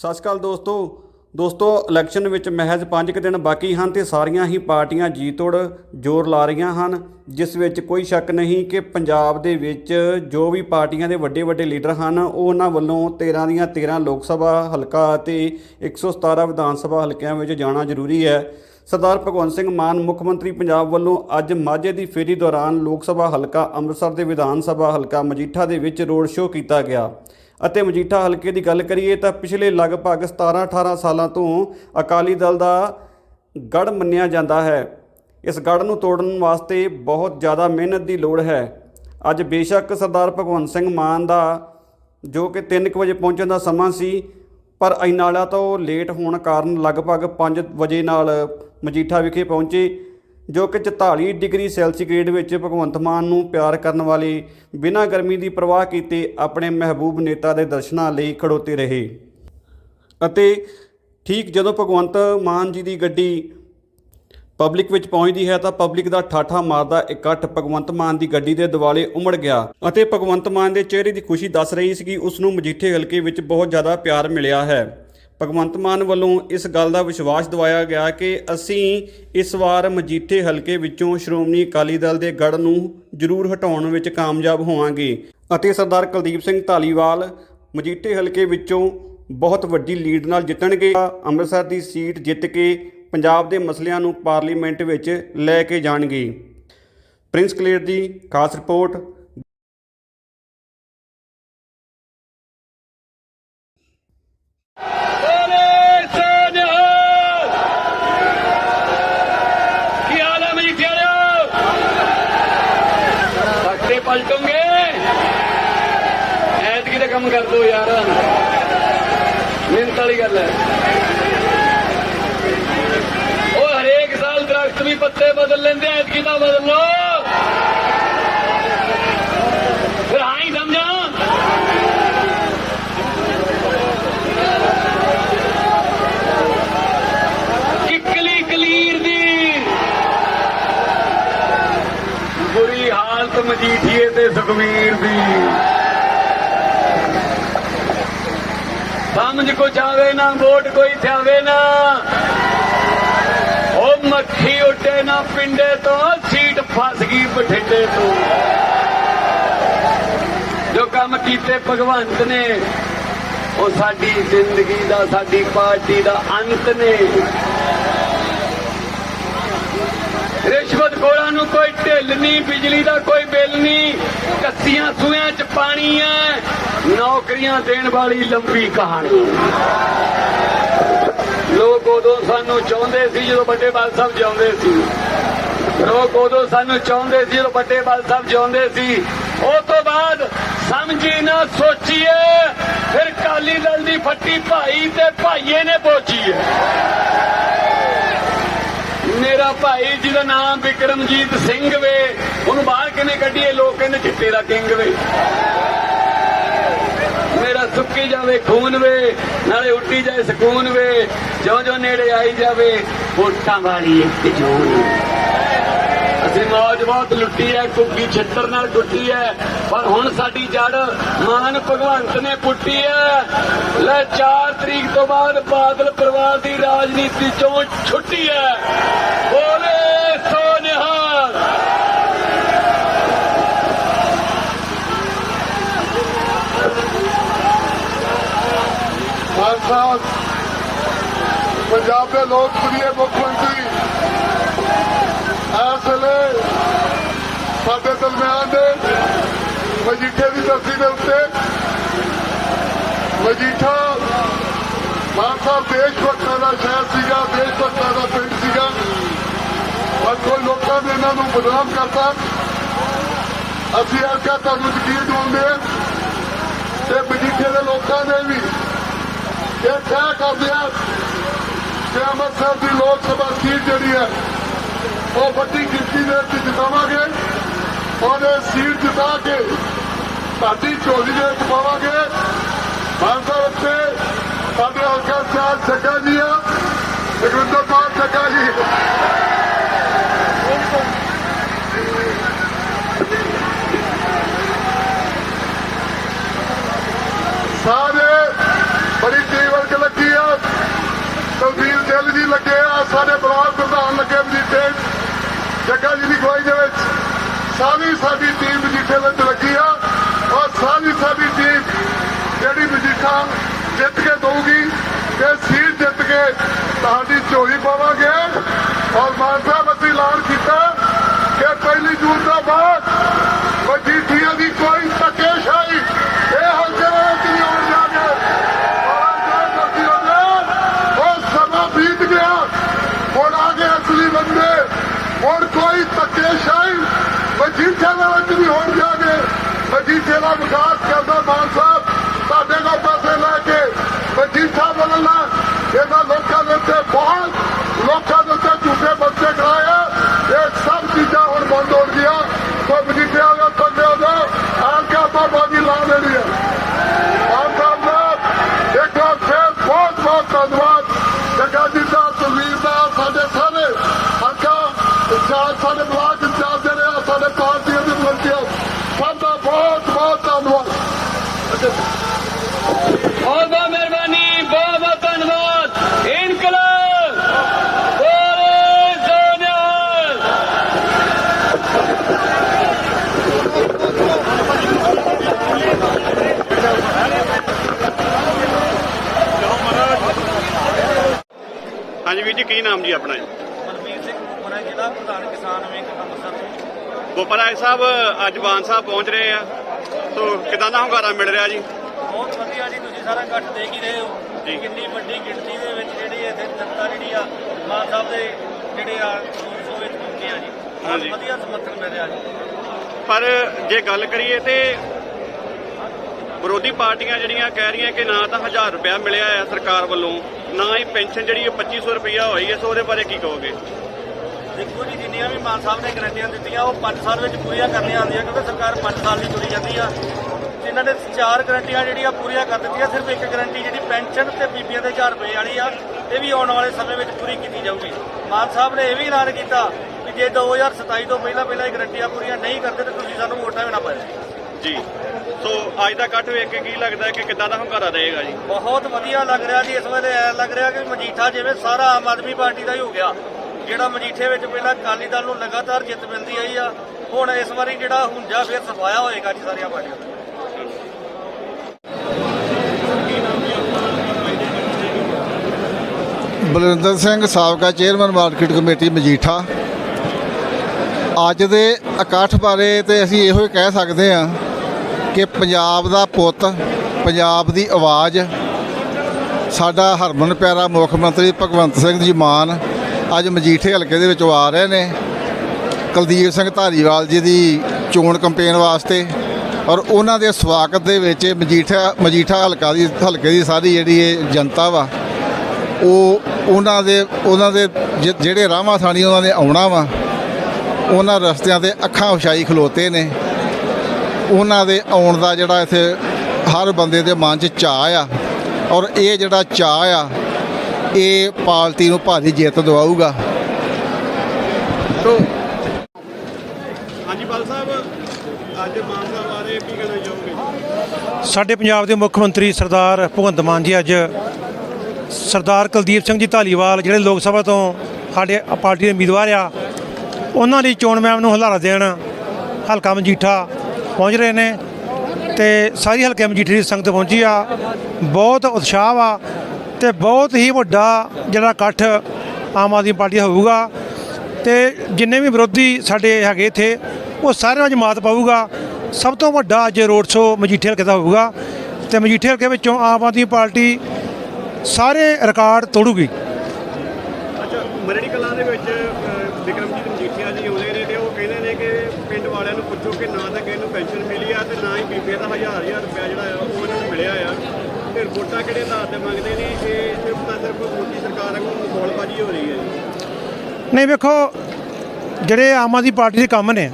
ਸਤਿ ਸ਼੍ਰੀ ਅਕਾਲ ਦੋਸਤੋ। ਦੋਸਤੋ ਇਲੈਕਸ਼ਨ ਵਿੱਚ ਮਹਿਜ਼ 5 ਕੁ ਦਿਨ ਬਾਕੀ ਹਨ ਤੇ ਸਾਰੀਆਂ ਹੀ ਪਾਰਟੀਆਂ ਜੀਤੋੜ ਜ਼ੋਰ ਲਾ ਰਹੀਆਂ ਹਨ, ਜਿਸ ਵਿੱਚ ਕੋਈ ਸ਼ੱਕ ਨਹੀਂ ਕਿ ਪੰਜਾਬ ਦੇ ਵਿੱਚ ਜੋ ਵੀ ਪਾਰਟੀਆਂ ਦੇ ਵੱਡੇ ਵੱਡੇ ਲੀਡਰ ਹਨ ਉਹ ਉਹਨਾਂ ਵੱਲੋਂ 13 ਦੀਆਂ 13 ਲੋਕ ਸਭਾ ਹਲਕਾ ਅਤੇ 117 ਵਿਧਾਨ ਸਭਾ ਹਲਕਿਆਂ ਵਿੱਚ ਜਾਣਾ ਜ਼ਰੂਰੀ ਹੈ। ਸਰਦਾਰ ਭਗਵੰਤ ਸਿੰਘ ਮਾਨ, ਮੁੱਖ ਮੰਤਰੀ ਪੰਜਾਬ ਵੱਲੋਂ ਅੱਜ ਮਾਝੇ ਦੀ ਫੇਰੀ ਦੌਰਾਨ ਲੋਕ ਸਭਾ ਹਲਕਾ ਅੰਮ੍ਰਿਤਸਰ ਦੇ ਵਿਧਾਨ ਸਭਾ ਹਲਕਾ ਮਜੀਠਾ ਦੇ ਵਿੱਚ ਰੋਡ ਸ਼ੋਅ ਕੀਤਾ ਗਿਆ। ਅਤੇ ਮਜੀਠਾ ਹਲਕੇ ਦੀ ਗੱਲ ਕਰੀਏ ਤਾਂ ਪਿਛਲੇ ਲਗਭਗ 17-18 ਸਾਲਾਂ ਤੋਂ ਅਕਾਲੀ ਦਲ ਦਾ ਗੜ ਮੰਨਿਆ ਜਾਂਦਾ ਹੈ। ਇਸ ਗੜ ਨੂੰ ਤੋੜਨ ਵਾਸਤੇ ਬਹੁਤ ਜ਼ਿਆਦਾ ਮਿਹਨਤ ਦੀ ਲੋੜ ਹੈ। ਅੱਜ ਬੇਸ਼ੱਕ ਸਰਦਾਰ ਭਗਵੰਤ ਸਿੰਘ ਮਾਨ ਦਾ ਜੋ ਕਿ 3 ਵਜੇ ਪਹੁੰਚਣ ਦਾ ਸਮਾਂ ਸੀ, ਪਰ ਇਨਾਲਾ ਤੋਂ ਲੇਟ ਹੋਣ ਕਾਰਨ ਲਗਭਗ 5 ਵਜੇ ਨਾਲ ਮਜੀਠਾ ਵਿਖੇ ਪਹੁੰਚੇ। ਜੋ ਕਿ 44 ਡਿਗਰੀ ਸੈਲਸੀਗ੍ਰੇਡ ਵਿੱਚ ਭਗਵੰਤ ਮਾਨ ਨੂੰ ਪਿਆਰ ਕਰਨ ਵਾਲੇ ਬਿਨਾਂ ਗਰਮੀ ਦੀ ਪਰਵਾਹ ਕੀਤੇ ਆਪਣੇ ਮਹਿਬੂਬ ਨੇਤਾ ਦੇ ਦਰਸ਼ਨਾਂ ਲਈ ਖੜੋਤੇ ਰਹੇ। ਅਤੇ ਠੀਕ ਜਦੋਂ ਭਗਵੰਤ ਮਾਨ ਜੀ ਦੀ ਗੱਡੀ ਪਬਲਿਕ ਵਿੱਚ ਪਹੁੰਚਦੀ ਹੈ ਤਾਂ ਪਬਲਿਕ ਦਾ ਠਾਠਾ ਮਾਰਦਾ ਇਕੱਠ ਭਗਵੰਤ ਮਾਨ ਦੀ ਗੱਡੀ ਦੇ ਦਿਵਾਲੇ ਉਮੜ ਗਿਆ ਅਤੇ ਭਗਵੰਤ ਮਾਨ ਦੇ ਚਿਹਰੇ ਦੀ ਖੁਸ਼ੀ ਦੱਸ ਰਹੀ ਸੀ ਕਿ ਉਸ ਨੂੰ ਮਜੀਠੇ ਹਲਕੇ ਵਿੱਚ ਬਹੁਤ ਜ਼ਿਆਦਾ ਪਿਆਰ ਮਿਲਿਆ ਹੈ। ਭਗਵੰਤ ਮਾਨ ਵੱਲੋਂ ਇਸ ਗੱਲ ਦਾ ਵਿਸ਼ਵਾਸ ਦਿਵਾਇਆ ਗਿਆ ਕਿ ਅਸੀਂ ਇਸ ਵਾਰ ਮਜੀਠੇ ਹਲਕੇ ਵਿੱਚੋਂ ਸ਼੍ਰੋਮਣੀ ਅਕਾਲੀ ਦਲ ਦੇ ਗੜ ਨੂੰ ਜ਼ਰੂਰ ਹਟਾਉਣ ਵਿੱਚ ਕਾਮਯਾਬ ਹੋਵਾਂਗੇ। ਅਤੇ ਸਰਦਾਰ ਕੁਲਦੀਪ ਸਿੰਘ ਢਾਲੀਵਾਲ ਮਜੀਠੇ ਹਲਕੇ ਵਿੱਚੋਂ ਬਹੁਤ ਵੱਡੀ ਲੀਡ ਨਾਲ ਜਿੱਤਣਗੇ। ਅੰਮ੍ਰਿਤਸਰ ਦੀ ਸੀਟ ਜਿੱਤ ਕੇ ਪੰਜਾਬ ਦੇ ਮਸਲਿਆਂ ਨੂੰ ਪਾਰਲੀਮੈਂਟ ਵਿੱਚ ਲੈ ਕੇ ਜਾਣਗੇ। ਪ੍ਰਿੰਸ ਕਲੇਰ ਦੀ ਖਾਸ ਰਿਪੋਰਟ ਬੋਲੇ ਸੋਨਿਹਾਲ ਕੀ ਹਾਲ ਹੈ ਮੇਰੀ ਪਿਆਰਿਓ ਤਖਤੇ ਪਲਟੋਗੇ ਐਤਕੀ ਦਾ ਕੰਮ ਕਰ ਦੋ ਯਾਰ। ਮਿਹਨਤ ਵਾਲੀ ਗੱਲ ਹੈ। ਉਹ ਹਰੇਕ ਸਾਲ ਦਰਖਤ ਵੀ ਪੱਤੇ ਬਦਲ ਲੈਂਦੇ ਆ, ਐਤਕੀ ਤਾਂ ਬਦਲ ਲੋ ਫਿਰ ਹਾਂ ਹੀ ਸਮਝਾਂ। ਕਲੀਰ ਦੀ ਬੁਰੀ ਹਾਲਤ ਮਜੀਠੀਏ ਤੇ ਸੁਖਮੀਰ ਦੀ। ਸਮਝ ਕੋ ਜਾਵੇ ਨਾ, ਵੋਟ ਕੋਈ ਥਾਵੇ ਨਾ। ਉਹ ਮੱਖੀ ਉੱਡੇ ਨਾ ਪਿੰਡੇ ਤੋਂ, ਸੀਟ ਫਸ ਗਈ ਬਠਿੰਡੇ ਤੋਂ। ਜੋ ਕੰਮ ਕੀਤੇ ਭਗਵੰਤ ਨੇ, ਉਹ ਸਾਡੀ ਜ਼ਿੰਦਗੀ ਦਾ, ਸਾਡੀ ਪਾਰਟੀ ਦਾ ਅੰਤ ਨੇ। ਰਿਸ਼ਵਤ ਖੋਰਾਂ ਨੂੰ ਕੋਈ ਢਿੱਲ ਨਹੀਂ, ਬਿਜਲੀ ਦਾ ਕੋਈ ਬਿੱਲ ਨਹੀਂ, ਕੱਸੀਆਂ ਸੂਆਂ 'ਚ ਪਾਣੀ ਹੈ। ਨੌਕਰੀਆਂ ਦੇਣ ਵਾਲੀ ਲੰਬੀ ਕਹਾਣੀ। ਲੋਕ ਉਦੋਂ ਸਾਨੂੰ ਚਾਹੁੰਦੇ ਸੀ ਜਦੋਂ ਵੱਡੇ ਬਾਲ ਸਾਹਿਬ ਜਿਉਂਦੇ ਸੀ। ਲੋਕ ਉਦੋਂ ਸਾਨੂੰ ਚਾਹੁੰਦੇ ਸੀ ਜਦੋਂ ਵੱਡੇ ਬਾਲ ਸਾਹਿਬ ਜਿਉਂਦੇ ਸੀ। ਉਸ ਤੋਂ ਬਾਅਦ ਸਮਝੀ ਨਾ ਸੋਚੀਏ, ਫਿਰ ਕਾਲੀ ਦਲ ਦੀ ਫੱਟੀ ਭਾਈ ਤੇ ਭਾਈਏ ਨੇ ਪੋਚੀ ਹੈ ਮੇਰਾ ਭਾਈ ਜਿਹਦਾ ਨਾਮ ਵਿਕਰਮਜੀਤ ਸਿੰਘ ਵੇ, ਉਹਨੂੰ ਬਾਹਰ ਕਿਨੇ ਕੱਢੀਏ? ਲੋਕ ਕਹਿੰਦੇ ਚਿੱਟੇ ਦਾ ਕਿੰਗ ਵੇ। ਮੇਰਾ ਸੁੱਕੀ ਜਾਵੇ, ਖੂਨ ਵੇ, ਨਾਲੇ ਉੱਡੀ ਜਾਏ ਸਕੂਨ ਵੇ ਜੋ ਜੋ ਨੇੜੇ ਆਈ ਜਾਵੇ, ਵੋਟਾਂ ਵਾਲੀ ਇੱਕ ਜੂਨ ਅਸੀਂ ਮੌਜ ਬਹੁਤ ਲੁੱਟੀ ਹੈ ਕੁੱਗੀ ਛੱਤਰ ਨਾਲ ਟੁੱਟੀ ਹੈ ਪਰ ਹੁਣ ਸਾਡੀ ਜੜ ਮਾਨ ਭਗਵੰਤ ਨੇ ਪੁੱਟੀ ਹੈ ਲੈ 4 ਤਰੀਕ ਤੋਂ ਬਾਅਦ ਬਾਦਲ ਪਰਿਵਾਰ ਦੀ ਰਾਜਨੀਤੀ ਚੋਂ ਛੁੱਟੀ ਹੈ ਬੋਲੇ ਸੋ ਨਿਹਾਲ ਮਾਨ ਸਾਹਿਬ ਪੰਜਾਬ ਦੇ ਲੋਕਪ੍ਰਿਯ ਮੁੱਖ ਮੰਤਰੀ। ਇਸ ਵੇਲੇ ਸਾਡੇ ਦਰਮਿਆਨ ਦੇ ਮਜੀਠੇ ਦੀ ਧਰਤੀ ਦੇ ਉੱਤੇ ਮਜੀਠਾ ਮਾਨ ਦੇਸ਼ ਭਗਤਾਂ ਦਾ ਸ਼ਹਿਰ ਸੀਗਾ, ਦੇਸ਼ ਭਗਤਾਂ ਦਾ ਪਿੰਡ ਸੀਗਾ। ਪਰ ਕੋਈ ਲੋਕਾਂ ਨੇ ਇਹਨਾਂ ਨੂੰ ਬਦਨਾਮ ਕਰਤਾ। ਅਸੀਂ ਅੱਜ ਕੱਲ੍ਹ ਤੁਹਾਨੂੰ ਯਕੀਨ ਦਿਵਾਉਂਦੇ ਹਾਂ ਤੇ ਮਜੀਠੇ ਦੇ ਲੋਕਾਂ ਨੇ ਵੀ ਇਹ ਤੈਅ ਕਰ ਆ ਕਿ ਅੰਮ੍ਰਿਤਸਰ ਦੀ ਲੋਕ ਸਭਾ ਸੀਟ ਜਿਹੜੀ ਹੈ, ਉਹ ਵੱਡੀ ਗਿਣਤੀ ਦੇ ਵਿੱਚ ਜਿਤਾਵਾਂਗੇ। ਔਰ ਇਹ ਸੀਟ ਜਿਤਾ ਕੇ ਸਾਡੀ ਝੋਲੀ ਦੇ ਵਿੱਚ ਪਾਵਾਂਗੇ। ਮਾਨ ਉੱਤੇ ਸਾਡੇ ਹਲਕਾ ਸਾਹਿਬ ਸੱਗਾ ਜੀ ਆ, ਜਗਵਿੰਦਰ ਕੌਰ ਜੱਗਾ ਜੀ। ਸਾਰੇ ਬੜੀ ਦਲਬੀਰ ਦਿਲ ਜੀ ਲੱਗੇ ਆ, ਸਾਡੇ ਬਲਾਕ ਪ੍ਰਧਾਨ ਲੱਗੇ ਮਜੀਠੇ ਜੱਗਾ ਜੀ ਦੀ ਗਵਾਈ ਦੇ ਵਿੱਚ ਸਾਰੀ ਸਾਡੀ ਟੀਮ ਮਜੀਠੇ ਵਿੱਚ ਲੱਗੀ ਆ ਔਰ ਸਾਰੀ ਸਾਡੀ ਟੀਮ ਜਿਹੜੀ ਮਜੀਠਾ ਜਿੱਤ ਕੇ ਦਊਗੀ ਤੇ ਸੀਟ ਜਿੱਤ ਕੇ ਤੁਹਾਡੀ ਝੋਲੀ ਪਾਵਾਂਗੇ। ਔਰ ਮਾਨ ਸਾਹਿਬ, ਅਸੀਂ ਐਲਾਨ ਕੀਤਾ ਕਿ ਪਹਿਲੀ ਜੂਨ ਤੋਂ ਬਾਅਦ ਮਜੀਠੀਆਂ ਦੀ ਕੋਈ ਦੇ ਵਿੱਚ ਨਹੀਂ ਹੋਣ ਜਾਗੇ ਮਜੀਠੇ ਦਾ ਵਿਕਾਸ ਕਰਦਾ ਮਾਨ ਸਾਹਿਬ ਤੁਹਾਡੇ ਕੋਲ ਪੈਸੇ ਲੈ ਕੇ ਮਜੀਠਾ ਬਦਲਣਾ ਇਹਨਾਂ ਲੋਕਾਂ ਦੇ ਉੱਤੇ ਬਹੁਤ, ਲੋਕਾਂ ਦੇ ਉੱਤੇ ਝੂਠੇ ਬੱਚੇ ਕਰਾਇਆ ਇਹ ਸਭ ਚੀਜ਼ਾਂ ਹੁਣ ਬੰਦ ਹੋ ਗਈਆਂ ਸੋ ਮਜੀਠੇ ਵਾਲਾ ਗਿਆ ਥੱਲੇ ਹੋ ਜਾ ਆਣ ਕੇ ਆਪਾਂ ਬਾਜੀ ਲਾ ਲੈਣੀ ਹੈ ਮਾਨ ਸਾਹਿਬ ਦਾ ਇੱਕ ਵਾਰ ਫਿਰ ਬਹੁਤ ਬਹੁਤ ਧੰਨਵਾਦ। ਜੱਗਾ ਜੀ ਦਾ ਸੁਖਵੀਰ ਦਾ ਸਾਡੇ ਸਾਰੇ ਹਲਕਾ ਸਾਡੇ ਬਲਾਕ ਇੰਚਾਰਜ ਜਿਹੜੇ ਆ ਸਾਡੇ ਪਾਰਟੀਆਂ ਦੇ ਵਰਕਰ ਸਭ ਦਾ ਬਹੁਤ ਬਹੁਤ ਧੰਨਵਾਦ ਬਹੁਤ ਬਹੁਤ ਮਿਹਰਬਾਨੀ ਬਹੁਤ ਬਹੁਤ ਧੰਨਵਾਦ ਇਨਕਲਾਬ ਬੋਲੇ ਸੋਨਿਆਲ ਹਾਂਜੀ ਵੀਰ ਜੀ ਕੀ ਨਾਮ ਜੀ ਆਪਣਾ ਜੀ? ਮਨਵੀਰ ਸਿੰਘ ਮੋਨਾ ਜ਼ਿਲ੍ਹਾ ਪ੍ਰਧਾਨ ਕਿਸਾਨ ਵਿੰਗ ਅੰਮ੍ਰਿਤਸਰ ਤੋਂ। ਗੋਪਰਾਏ ਸਾਹਿਬ ਅੱਜ ਬਾਨ ਸਾਹਿਬ ਪਹੁੰਚ ਰਹੇ ਆ। ਸੋ ਕਿਦਾਂ ਦਾ ਹੁੰਗਾਰਾ ਮਿਲ ਰਿਹਾ ਜੀ? ਬਹੁਤ ਵਧੀਆ ਜੀ ਤੁਸੀਂ ਸਾਰਾ ਇਕੱਠ ਦੇਖ ਹੀ ਰਹੇ ਹੋ ਜੀ। ਕਿੰਨੀ ਵੱਡੀ ਗਿਣਤੀ ਦੇ ਵਿੱਚ ਜਿਹੜੀ ਇੱਥੇ ਜਨਤਾ ਜਿਹੜੀ ਆ ਮਾਨ ਸਾਹਿਬ ਦੇ ਜਿਹੜੇ ਆ ਸੋ ਵਿੱਚ ਪਹੁੰਚੇ ਆ ਜੀ। ਬਹੁਤ ਹਾਂਜੀ। ਵਧੀਆ ਸਮਰਥਨ ਮਿਲ ਰਿਹਾ ਜੀ। ਪਰ ਜੇ ਗੱਲ ਕਰੀਏ ਤੇ ਵਿਰੋਧੀ ਪਾਰਟੀਆਂ ਜਿਹੜੀਆਂ ਕਹਿ ਰਹੀਆਂ ਕਿ ਨਾ ਤਾਂ 1000 ਰੁਪਇਆ ਮਿਲਿਆ ਹੈ ਸਰਕਾਰ ਵੱਲੋਂ, ਨਾ ਹੀ ਪੈਨਸ਼ਨ ਜਿਹੜੀ ਹੈ 2500 ਰੁਪਇਆ ਹੋਈ ਹੈ, ਸੋ ਉਹਦੇ ਬਾਰੇ ਕੀ ਕਹੋਗੇ? ਦੇਖੋ ਜੀ, ਜਿੰਨੀਆਂ ਵੀ ਮਾਨ ਸਾਹਿਬ ਨੇ ਗਰੰਟੀਆਂ ਦਿੱਤੀਆਂ, ਉਹ 5 ਸਾਲ ਵਿੱਚ ਪੂਰੀਆਂ ਕਰਨੀਆਂ ਆਉਂਦੀਆਂ, ਕਿਉਂਕਿ ਸਰਕਾਰ 5 ਸਾਲ ਦੀ ਤੁਰੀ ਜਾਂਦੀ ਆ। ਇਹਨਾਂ ਨੇ ਚਾਰ ਗਰੰਟੀਆਂ ਜਿਹੜੀਆਂ ਪੂਰੀਆਂ ਕਰ ਦਿੱਤੀਆਂ, ਸਿਰਫ ਇੱਕ ਗਰੰਟੀ ਜਿਹੜੀ ਪੈਨਸ਼ਨ ਤੇ ਬੀਬੀਆਂ ਦੇ 1000 ਰੁਪਏ ਵਾਲੀ ਆ, ਇਹ ਵੀ ਆਉਣ ਵਾਲੇ ਸਮੇਂ ਵਿੱਚ ਪੂਰੀ ਕੀਤੀ ਜਾਊਗੀ। ਮਾਨ ਸਾਹਿਬ ਨੇ ਇਹ ਵੀ ਐਲਾਨ ਕੀਤਾ ਕਿ ਜੇ 2027 ਤੋਂ ਪਹਿਲਾਂ ਪਹਿਲਾਂ ਇਹ ਗਰੰਟੀਆਂ ਪੂਰੀਆਂ ਨਹੀਂ ਕਰਦੇ, ਤਾਂ ਤੁਸੀਂ ਸਾਨੂੰ ਵੋਟਾਂ ਵੀ ਨਾ ਪਾਇਓ। ਜੀ। ਸੋ ਅੱਜ ਦਾ ਇਕੱਠ ਵੇਖ ਕੇ ਕੀ ਲੱਗਦਾ ਹੈ ਕਿ ਕਿੱਦਾਂ ਦਾ ਹੁੰਗਾਰਾ ਰਹੇਗਾ ਜੀ? ਬਹੁਤ ਵਧੀਆ ਲੱਗ ਰਿਹਾ ਜੀ ਇਸ ਵੇਲੇ ਐ ਲੱਗ ਰਿਹਾ ਕਿ ਮਜੀਠਾ ਜਿਵੇਂ ਸਾਰਾ ਆਮ ਆਦਮੀ ਪਾਰਟੀ ਦਾ ਹੀ ਹੋ ਗਿਆ। ਜਿਹੜਾ ਮਜੀਠੇ ਵਿੱਚ ਪਹਿਲਾਂ ਅਕਾਲੀ ਦਲ ਨੂੰ ਲਗਾਤਾਰ ਜਿੱਤ ਮਿਲਦੀ ਆਈ ਆ ਹੁਣ ਇਸ ਵਾਰੀ ਜਿਹੜਾ ਹੁੰਜਾ ਫਿਰ ਸਫਾਇਆ ਹੋਏਗਾ ਜੀ ਸਾਰੀਆਂ ਪਾਰਟੀਆਂ ਦਾ। ਬਲਵਿੰਦਰ ਸਿੰਘ ਸਾਬਕਾ ਚੇਅਰਮੈਨ ਮਾਰਕੀਟ ਕਮੇਟੀ ਮਜੀਠਾ। ਅੱਜ ਦੇ ਇਕੱਠ ਬਾਰੇ ਤੇ ਅਸੀਂ ਇਹੋ ਹੀ ਕਹਿ ਸਕਦੇ ਹਾਂ ਕਿ ਪੰਜਾਬ ਦਾ ਪੁੱਤ, ਪੰਜਾਬ ਦੀ ਆਵਾਜ਼, ਸਾਡਾ ਹਰਮਨ ਪਿਆਰਾ ਮੁੱਖ ਮੰਤਰੀ ਭਗਵੰਤ ਸਿੰਘ ਜੀ ਮਾਨ ਅੱਜ ਮਜੀਠੇ ਹਲਕੇ ਦੇ ਵਿੱਚੋਂ ਆ ਰਹੇ ਨੇ। ਕੁਲਦੀਪ ਸਿੰਘ ਧਾਰੀਵਾਲ ਜੀ ਦੀ ਚੋਣ ਕੰਪੇਨ ਵਾਸਤੇ ਔਰ ਉਹਨਾਂ ਦੇ ਸਵਾਗਤ ਦੇ ਵਿੱਚ ਮਜੀਠਾ ਮਜੀਠਾ ਹਲਕਾ ਦੀ, ਹਲਕੇ ਦੀ ਸਾਰੀ ਜਿਹੜੀ ਇਹ ਜਨਤਾ ਵਾ, ਉਹ ਉਹਨਾਂ ਦੇ ਉਹਨਾਂ ਦੇ ਜਿ- ਜਿਹੜੇ ਰਾਹਾਂ ਥਾਣੀ ਉਹਨਾਂ ਨੇ ਆਉਣਾ ਵਾ, ਉਹਨਾਂ ਰਸਤਿਆਂ ਤੇ ਅੱਖਾਂ ਉਛਾਈ ਖਲੋਤੇ ਨੇ। ਉਹਨਾਂ ਦੇ ਆਉਣ ਦਾ ਜਿਹੜਾ ਇੱਥੇ ਹਰ ਬੰਦੇ ਦੇ ਮਨ 'ਚ ਚਾਅ ਆ। ਔਰ ਇਹ ਜਿਹੜਾ ਚਾਅ ਆ ਇਹ ਪਾਰਟੀ ਨੂੰ ਭਾਰੀ ਜਿੱਤ ਦਿਵਾਊਗਾ। ਹਾਂਜੀ ਬਾਲ ਸਾਹਿਬ ਅੱਜ ਮਾਨ ਸਾਹਿਬ ਬਾਰੇ ਕੀ ਕਹਿਣਾ ਚਾਹੋਗੇ? ਸਾਡੇ ਪੰਜਾਬ ਦੇ ਮੁੱਖ ਮੰਤਰੀ ਸਰਦਾਰ ਭਗਵੰਤ ਮਾਨ ਜੀ ਅੱਜ ਸਰਦਾਰ ਕੁਲਦੀਪ ਸਿੰਘ ਜੀ ਧਾਲੀਵਾਲ ਜਿਹੜੇ ਲੋਕ ਸਭਾ ਤੋਂ ਸਾਡੇ ਪਾਰਟੀ ਦੇ ਉਮੀਦਵਾਰ ਆ ਉਹਨਾਂ ਦੀ ਚੋਣ ਮੁਹਿੰਮ ਨੂੰ ਹੁਲਾਰਾ ਦੇਣ ਹਲਕਾ ਮਜੀਠਾ ਪਹੁੰਚ ਰਹੇ ਨੇ ਤੇ ਸਾਰੀ ਹਲਕੇ ਮਜੀਠੀ ਦੀ ਸੰਗਤ ਪਹੁੰਚੀ ਆ। ਬਹੁਤ ਉਤਸ਼ਾਹ ਆ ਤੇ ਬਹੁਤ ਹੀ ਵੱਡਾ ਜਿਹੜਾ ਇਕੱਠ ਆਮ ਆਦਮੀ ਪਾਰਟੀ ਦਾ ਹੋਊਗਾ ਤੇ ਜਿੰਨੇ ਵੀ ਵਿਰੋਧੀ ਸਾਡੇ ਹੈਗੇ ਇੱਥੇ, ਉਹ ਸਾਰਿਆਂ ਅੱਜ ਮਾਤ ਪਾਊਗਾ। ਸਭ ਤੋਂ ਵੱਡਾ ਅੱਜ ਰੋਡ ਸ਼ੋ ਮਜੀਠੇ ਹਲਕੇ ਦਾ ਹੋਊਗਾ ਤੇ ਮਜੀਠੇ ਹਲਕੇ ਵਿੱਚੋਂ ਆਮ ਆਦਮੀ ਪਾਰਟੀ ਸਾਰੇ ਰਿਕਾਰਡ ਤੋੜੂਗੀ। ਅੱਛਾ, ਮਰੜੀ ਕਲਾਂ ਦੇ ਵਿੱਚ ਅ, ਵਿਕਰਮਜੀਤ ਮਜੀਠੀਆ ਜੀ ਆਉਂਦੇ ਨੇ ਤੇ ਉਹ ਕਹਿੰਦੇ ਨੇ ਕਿ ਪਿੰਡ ਵਾਲਿਆਂ ਨੂੰ ਪੁੱਛੋ ਕਿ ਨਾ ਤਾਂ ਕਿਸੇ ਨੂੰ ਪੈਨਸ਼ਨ ਮਿਲੀ ਆ ਤੇ ਨਾ ਹੀ ਬੀਬੀ ਦਾ ਹਜ਼ਾਰ ਹਜ਼ਾਰ ਰੁਪਇਆ ਜਿਹੜਾ ਆ ਉਹ ਇਹਨਾਂ ਨੂੰ ਮਿਲਿਆ ਆ ਤੇ ਕਿਹੜੇ ਆਧਾਰ ਤੇ ਮੰਗਦੇ ਨੇ? ਇਹ ਸਿਰਫ ਤਾਂ ਸਿਰਫ ਮੋਦੀ ਸਰਕਾਰ ਵਾਂਗੂ ਮਖੌਲਬਾਜ਼ੀ ਹੋ ਰਹੀ ਹੈ ਜੀ। ਨਹੀਂ, ਵੇਖੋ, ਜਿਹੜੇ ਆਮ ਆਦਮੀ ਪਾਰਟੀ ਦੇ ਕੰਮ ਨੇ,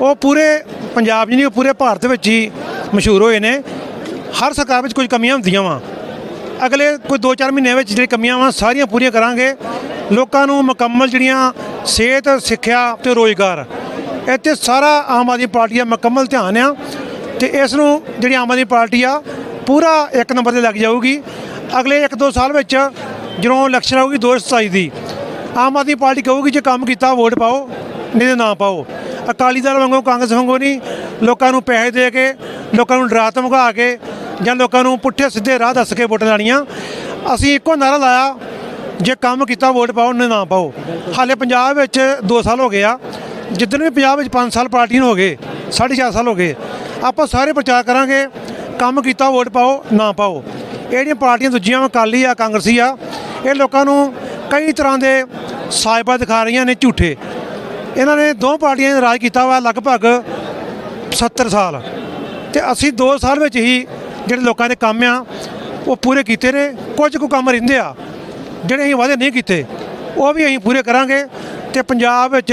ਉਹ ਪੂਰੇ ਪੰਜਾਬ 'ਚ ਨਹੀਂ ਉਹ ਪੂਰੇ ਭਾਰਤ ਵਿੱਚ ਹੀ ਮਸ਼ਹੂਰ ਹੋਏ ਨੇ। ਹਰ ਸਰਕਾਰ ਵਿੱਚ ਕੁਝ ਕਮੀਆਂ ਹੁੰਦੀਆਂ ਵਾ। ਅਗਲੇ ਕੋਈ 2-4 ਮਹੀਨਿਆਂ ਵਿੱਚ ਜਿਹੜੀ ਕਮੀਆਂ ਵਾ, ਸਾਰੀਆਂ ਪੂਰੀਆਂ ਕਰਾਂਗੇ। ਲੋਕਾਂ ਨੂੰ ਮੁਕੰਮਲ ਜਿਹੜੀਆਂ ਸਿਹਤ, ਸਿੱਖਿਆ ਤੇ ਰੋਜ਼ਗਾਰ, ਇੱਥੇ ਸਾਰਾ ਆਮ ਆਦਮੀ ਪਾਰਟੀ ਦਾ ਮੁਕੰਮਲ ਧਿਆਨ ਆ। ਤੇ ਇਸ ਨੂੰ ਜਿਹੜੀ ਆਮ ਆਦਮੀ ਪਾਰਟੀ ਆ ਪੂਰਾ ਇੱਕ ਨੰਬਰ ਤੇ ਲੱਗ ਜਾਊਗੀ। ਅਗਲੇ 1-2 ਸਾਲ ਵਿੱਚ ਜਦੋਂ ਇਲੈਕਸ਼ਨ ਆਊਗੀ 2027 ਦੀ, ਆਮ ਆਦਮੀ ਪਾਰਟੀ ਕਹੂਗੀ ਜੇ ਕੰਮ ਕੀਤਾ ਵੋਟ ਪਾਓ, ਨਹੀਂ ਤੇ ਨਾ ਪਾਓ। ਅਕਾਲੀ ਦਲ ਵਾਂਗੂ, ਕਾਂਗਰਸ ਵਾਂਗੂ ਨਹੀਂ। ਲੋਕਾਂ ਨੂੰ ਪੈਸੇ ਦੇ ਕੇ, ਲੋਕਾਂ ਨੂੰ ਡਰਾ ਧਮਕਾ ਕੇ ਜਾਂ ਲੋਕਾਂ ਨੂੰ ਪੁੱਠੇ ਸਿੱਧੇ ਰਾਹ ਦੱਸ ਕੇ ਵੋਟਾਂ ਲੈਣੀਆਂ। ਅਸੀਂ ਇੱਕੋ ਨਾਰਾ ਲਾਇਆ, ਜੇ ਕੰਮ ਕੀਤਾ ਵੋਟ ਪਾਓ, ਨਹੀਂ ਨਾ ਪਾਓ। ਹਾਲੇ ਪੰਜਾਬ ਵਿੱਚ 2 ਸਾਲ ਹੋ ਗਏ ਆ। ਜਿੱਦਣ ਵੀ ਪੰਜਾਬ ਵਿੱਚ 5 ਸਾਲ ਪਾਰਟੀ ਨੂੰ ਹੋ ਗਏ 4.5 ਸਾਲ ਹੋ ਗਏ। ਆਪਾਂ ਸਾਰੇ ਪ੍ਰਚਾਰ ਕਰਾਂਗੇ, ਕੰਮ ਕੀਤਾ, ਵੋਟ ਪਾਓ, ਨਾ ਪਾਓ। ਇਹ ਜਿਹੜੀਆਂ ਪਾਰਟੀਆਂ ਦੂਜੀਆਂ ਅਕਾਲੀ ਆ, ਕਾਂਗਰਸੀ ਆ, ਇਹ ਲੋਕਾਂ ਨੂੰ ਕਈ ਤਰ੍ਹਾਂ ਦੇ ਸਾਇਬਾ ਦਿਖਾ ਰਹੀਆਂ ਨੇ ਝੂਠੇ। ਇਹਨਾਂ ਨੇ ਦੋ ਪਾਰਟੀਆਂ ਨੇ ਰਾਜ ਕੀਤਾ ਵਾ ਲਗਭਗ 70 ਸਾਲ। ਤੇ ਅਸੀਂ 2 ਸਾਲ ਵਿੱਚ ਹੀ ਜਿਹੜੇ ਲੋਕਾਂ ਦੇ ਕੰਮ ਆ, ਉਹ ਪੂਰੇ ਕੀਤੇ ਨੇ। ਕੁਝ ਕੁ ਕੰਮ ਰਹਿੰਦੇ ਆ, ਜਿਹੜੇ ਅਸੀਂ ਵਾਅਦੇ ਨਹੀਂ ਕੀਤੇ, ਉਹ ਵੀ ਅਸੀਂ ਪੂਰੇ ਕਰਾਂਗੇ। ਤੇ ਪੰਜਾਬ ਵਿੱਚ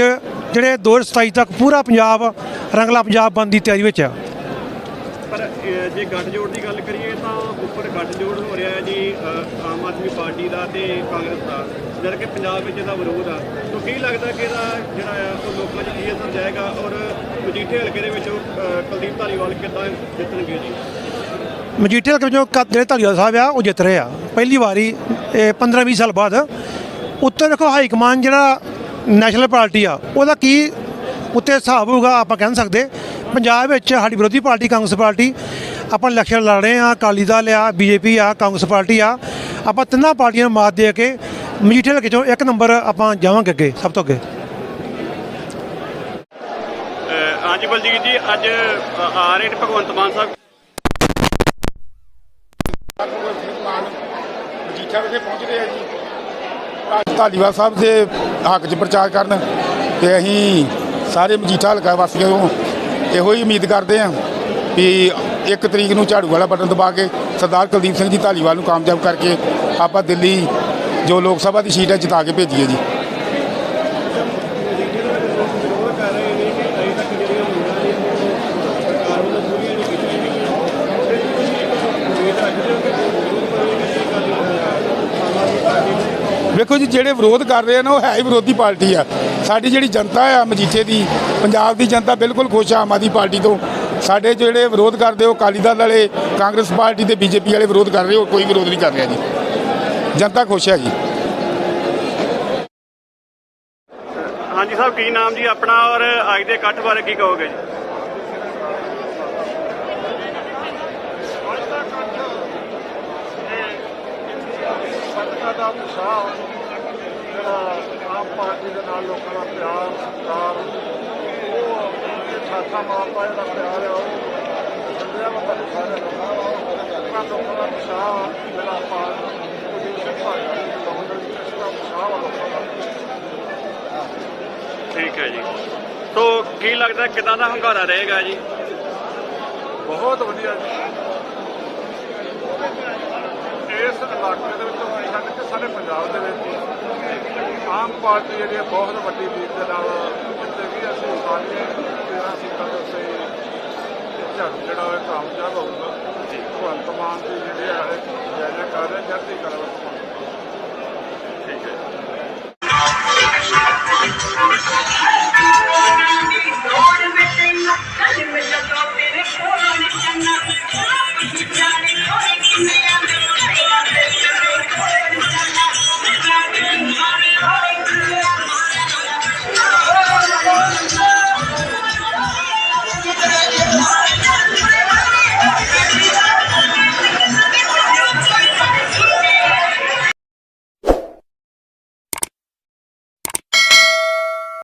ਜਿਹੜੇ 2027 ਤੱਕ ਪੂਰਾ ਪੰਜਾਬ ਰੰਗਲਾ ਪੰਜਾਬ ਬਣਨ ਦੀ ਤਿਆਰੀ ਵਿੱਚ ਆ। ਪਰ ਜੇ ਗੱਠਜੋੜ ਦੀ ਗੱਲ ਕਰੀਏ ਤਾਂ ਉੱਪਰ ਗੱਠਜੋੜ ਹੋ ਰਿਹਾ ਹੈ ਜੀ ਆਮ ਆਦਮੀ ਪਾਰਟੀ ਦਾ ਤੇ ਕਾਂਗਰਸ ਦਾ। ਜਦ ਕਿ ਪੰਜਾਬ ਵਿੱਚ ਇਹਦਾ ਵਿਰੋਧ ਆ। ਤਾਂ ਕੀ ਲੱਗਦਾ ਕਿ ਇਹਦਾ ਜਿਹੜਾ ਆ ਉਹ ਲੋਕਾਂ 'ਚ ਕੀ ਅਸਰ ਜਾਏਗਾ ਔਰ ਮਜੀਠੇ ਹਲਕੇ ਦੇ ਵਿੱਚ ਕੁਲਦੀਪ ਧਾਲੀਵਾਲ ਕਿੱਦਾਂ ਜਿੱਤਣਗੇ ਜੀ? ਮਜੀਠੇ ਹਲਕੇ ਵਿੱਚੋਂ ਜਿਹੜੇ ਧਾਲੀਵਾਲ ਸਾਹਿਬ ਆ ਉਹ ਜਿੱਤ ਰਹੇ ਆ। ਪਹਿਲੀ ਵਾਰੀ 15-20 ਸਾਲ ਬਾਅਦ ਉੱਤੇ ਦੇਖੋ ਹਾਈ ਕਮਾਨ ਜਿਹੜਾ ਨੈਸ਼ਨਲ ਪਾਰਟੀ ਆ ਉਹਦਾ ਕੀ ਉੱਤੇ ਹਿਸਾਬ ਹੋਊਗਾ ਆਪਾਂ ਕਹਿ ਨਹੀਂ ਸਕਦੇ। ਪੰਜਾਬ ਵਿੱਚ ਸਾਡੀ ਵਿਰੋਧੀ ਪਾਰਟੀ ਕਾਂਗਰਸ ਪਾਰਟੀ ਆਪਾਂ ਇਲੈਕਸ਼ਨ ਲੜ ਰਹੇ ਆ ਅਕਾਲੀ ਦਲ ਆ ਬੀਜੇਪੀ ਆ ਕਾਂਗਰਸ ਪਾਰਟੀ ਆ। ਆਪਾਂ ਤਿੰਨਾਂ ਪਾਰਟੀਆਂ ਨੂੰ ਮਾਤ ਦੇ ਕੇ ਮਜੀਠੇ ਹਲਕੇ ਚੋਂ ਇੱਕ ਨੰਬਰ ਆਪਾਂ ਜਾਵਾਂਗੇ ਅੱਗੇ ਸਭ ਤੋਂ ਅੱਗੇ। ਹਾਂਜੀ ਬਲਜੀਤ ਜੀ ਅੱਜ ਆ ਰਹੇ ਨੇ ਭਗਵੰਤ ਮਾਨ ਸਾਹਿਬ। ਮਜੀਠਾ ਵਿਖੇ ਪਹੁੰਚ ਰਹੇ ਆ ਜੀ। ਧਾਲੀਵਾਲ ਸਾਹਿਬ ਦੇ ਹੱਕ 'ਚ ਪ੍ਰਚਾਰ ਕਰਨ ਤੇ ਅਸੀਂ ਸਾਰੇ ਮਜੀਠਾ ਹਲਕਾ ਵਾਸੀਆਂ ਨੂੰ ਇਹੋ ਹੀ ਉਮੀਦ ਕਰਦੇ ਹਾਂ ਵੀ ਇੱਕ ਤਰੀਕ ਨੂੰ ਝਾੜੂ ਵਾਲਾ ਬਟਨ ਦਬਾ ਕੇ ਸਰਦਾਰ ਕੁਲਦੀਪ ਸਿੰਘ ਜੀ ਧਾਲੀਵਾਲ ਨੂੰ ਕਾਮਯਾਬ ਕਰਕੇ ਆਪਾਂ ਦਿੱਲੀ ਜੋ ਲੋਕ ਸਭਾ ਦੀ ਸੀਟ ਹੈ ਜਿਤਾ ਕੇ ਭੇਜੀਏ ਜੀ। ਵੇਖੋ ਜੀ ਜਿਹੜੇ ਵਿਰੋਧ ਕਰ ਰਹੇ ਆ ਨਾ ਉਹ ਹੈ ਹੀ ਵਿਰੋਧੀ ਪਾਰਟੀ ਆ ਸਾਡੀ ਜਿਹੜੀ ਜਨਤਾ ਆ ਮਜੀਠੇ ਦੀ ਪੰਜਾਬ ਦੀ ਜਨਤਾ ਬਿਲਕੁਲ ਖੁਸ਼ ਆ ਆਮ ਆਦਮੀ ਪਾਰਟੀ ਤੋਂ ਸਾਡੇ ਜਿਹੜੇ ਵਿਰੋਧ ਕਰਦੇ ਉਹ ਅਕਾਲੀ ਦਲ ਵਾਲੇ ਕਾਂਗਰਸ ਪਾਰਟੀ ਤੇ ਬੀਜੇਪੀ ਵਾਲੇ ਵਿਰੋਧ ਕਰ ਰਹੇ ਉਹ ਕੋਈ ਵਿਰੋਧ ਨਹੀਂ ਕਰ ਰਿਹਾ ਜੀ ਜਨਤਾ ਖੁਸ਼ ਹੈ ਜੀ ਹਾਂਜੀ ਸਾਹਿਬ ਕੀ ਨਾਮ ਜੀ ਆਪਣਾ ਔਰ ਅੱਜ ਦੇ ਇਕੱਠ ਬਾਰੇ ਕੀ ਕਹੋਗੇ ਜੀ ਦਾ ਉਤਸ਼ਾਹ ਜਿਹੜਾ ਆਮ ਪਾਰਟੀ ਦੇ ਨਾਲ ਲੋਕਾਂ ਦਾ ਪਿਆਰ ਸਤਿਕਾਰ ਉਹ ਛਾਤਾ ਮਾਰਦਾ ਜਿਹੜਾ ਪਿਆਰ ਹੈ ਉਹ ਸੰਦਿਆ ਮਤ ਸਾਰਿਆਂ ਦਾ ਲੋਕਾਂ ਦਾ ਉਤਸ਼ਾਹ ਜਿਹੜਾ ਲੋਕਾਂ ਦਾ ਉਤਸ਼ਾਹ ਲੋਕਾਂ ਦਾ। ਠੀਕ ਹੈ ਜੀ। ਸੋ ਕੀ ਲੱਗਦਾ ਕਿਦਾਂ ਦਾ ਹੰਗਾਰਾ ਰਹੇਗਾ ਜੀ? ਬਹੁਤ ਵਧੀਆ ਜੀ। ਇਸ ਇਲਾਕੇ ਦੇ ਵਿੱਚੋਂ ਸਾਰੇ ਪੰਜਾਬ ਦੇ ਵਿੱਚ ਆਮ ਪਾਰਟੀ ਜਿਹੜੀ ਹੈ ਬਹੁਤ ਵੱਡੀ ਬੀਤ ਦੇ ਨਾਲ ਜਿੱਤੇ ਵੀ ਅਸੀਂ ਸਾਰੀਆਂ 13 ਸੀਟਾਂ ਦੇ ਉੱਤੇ ਝੜ ਜਿਹੜਾ ਹੋਇਆ ਕਾਮਯਾਬ ਹੋਊਗਾ ਜੀ ਭਗਵੰਤ ਮਾਨ ਜੀ ਜਿਹੜੇ ਆ ਹੈ ਜੈਜਾ ਕਰ ਰਿਹਾ ਜਰਦੀ ਕਰ ਰਿਹਾ ਠੀਕ ਹੈ ਰੋਡ